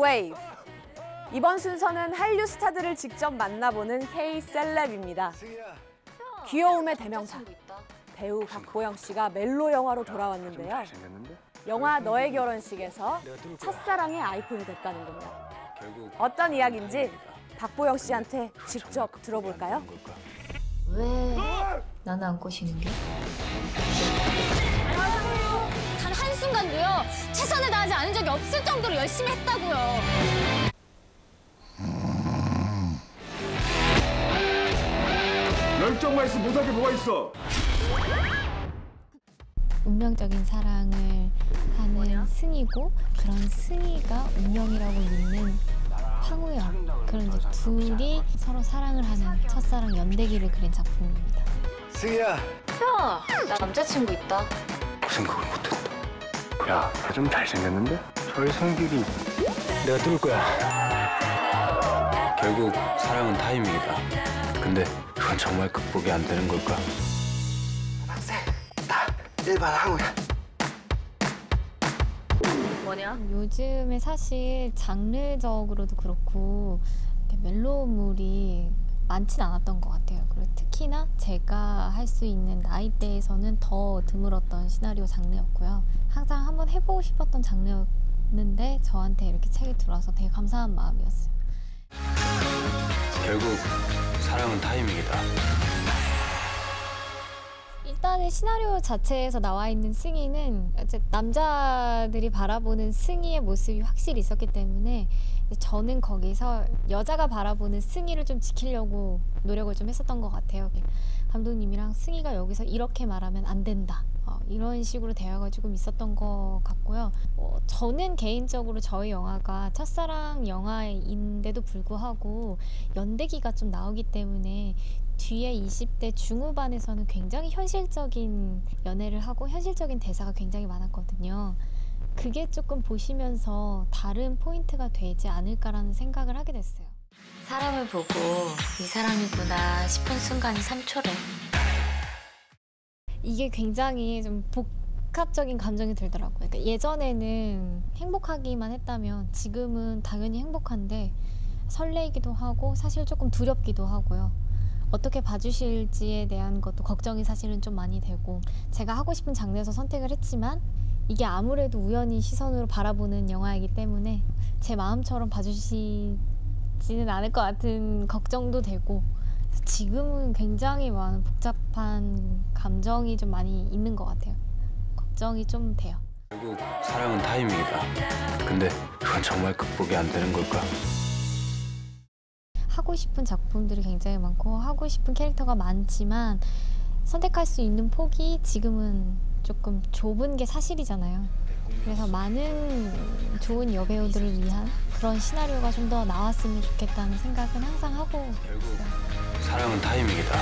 웨이브. 이번 순서는 한류 스타들을 직접 만나보는 K 셀럽입니다. 귀여움의 대명사 배우 박보영 씨가 멜로 영화로 돌아왔는데요. 영화 너의 결혼식에서 첫사랑의 아이콘이 됐다는군요. 어떤 이야기인지 박보영 씨한테 직접 들어볼까요? 왜 나는 안 꼬시는 게? 없을 정도로 열심히 했다고요 열정만 있으면 못할 게 뭐가 있어? 운명적인 사랑을 하는 승이고 그런 승이가 운명이라고 믿는 황우영 그런 이제 둘이 서로 사랑을 하는 첫사랑 연대기를 그린 작품입니다. 승희야 나 남자친구 있다 그 생각을 못했다 야, 걔좀 잘생겼는데? 저희 성길이 내가 뚫을 거야 결국 사랑은 타이밍이다. 근데 그건 정말 극복이 안 되는 걸까? 일반 항우야 뭐냐? 요즘에 사실 장르적으로도 그렇고 멜로물이 많진 않았던 것 같아요. 그리고 특히나 제가 할 수 있는 나이대에서는 더 드물었던 시나리오 장르였고요. 항상 한번 해보고 싶었던 장르 였는데 저한테 이렇게 책이 들어와서 되게 감사한 마음이었어요. 결국 사랑은 타이밍이다. 일단은 시나리오 자체에서 나와 있는 승희는 남자들이 바라보는 승희의 모습이 확실히 있었기 때문에 저는 거기서 여자가 바라보는 승희를 좀 지키려고 노력을 좀 했었던 것 같아요. 감독님이랑 승희가 여기서 이렇게 말하면 안 된다. 어, 이런 식으로 대화가 조금 있었던 것 같고요. 어, 저는 개인적으로 저희 영화가 첫사랑 영화인데도 불구하고 연대기가 좀 나오기 때문에 뒤에 20대 중후반에서는 굉장히 현실적인 연애를 하고 현실적인 대사가 굉장히 많았거든요. 그게 조금 보시면서 다른 포인트가 되지 않을까라는 생각을 하게 됐어요. 사람을 보고 이 사람이구나 싶은 순간이 3초래. 이게 굉장히 좀 복합적인 감정이 들더라고요. 그러니까 예전에는 행복하기만 했다면 지금은 당연히 행복한데 설레이기도 하고 사실 조금 두렵기도 하고요. 어떻게 봐주실지에 대한 것도 걱정이 사실은 좀 많이 되고 제가 하고 싶은 장르에서 선택을 했지만 이게 아무래도 우연히 시선으로 바라보는 영화이기 때문에 제 마음처럼 봐주시지는 않을 것 같은 걱정도 되고 지금은 굉장히 많은 복잡한 감정이 좀 많이 있는 것 같아요. 걱정이 좀 돼요. 결국 사랑은 타이밍이다. 근데 그건 정말 극복이 안 되는 걸까? 하고 싶은 작품들이 굉장히 많고 하고 싶은 캐릭터가 많지만 선택할 수 있는 폭이 지금은 조금 좁은 게 사실이잖아요. 그래서 많은 좋은 여배우들을 위한 그런 시나리오가 좀 더 나왔으면 좋겠다는 생각은 항상 하고 결국 있어요. 사랑은 타이밍이다.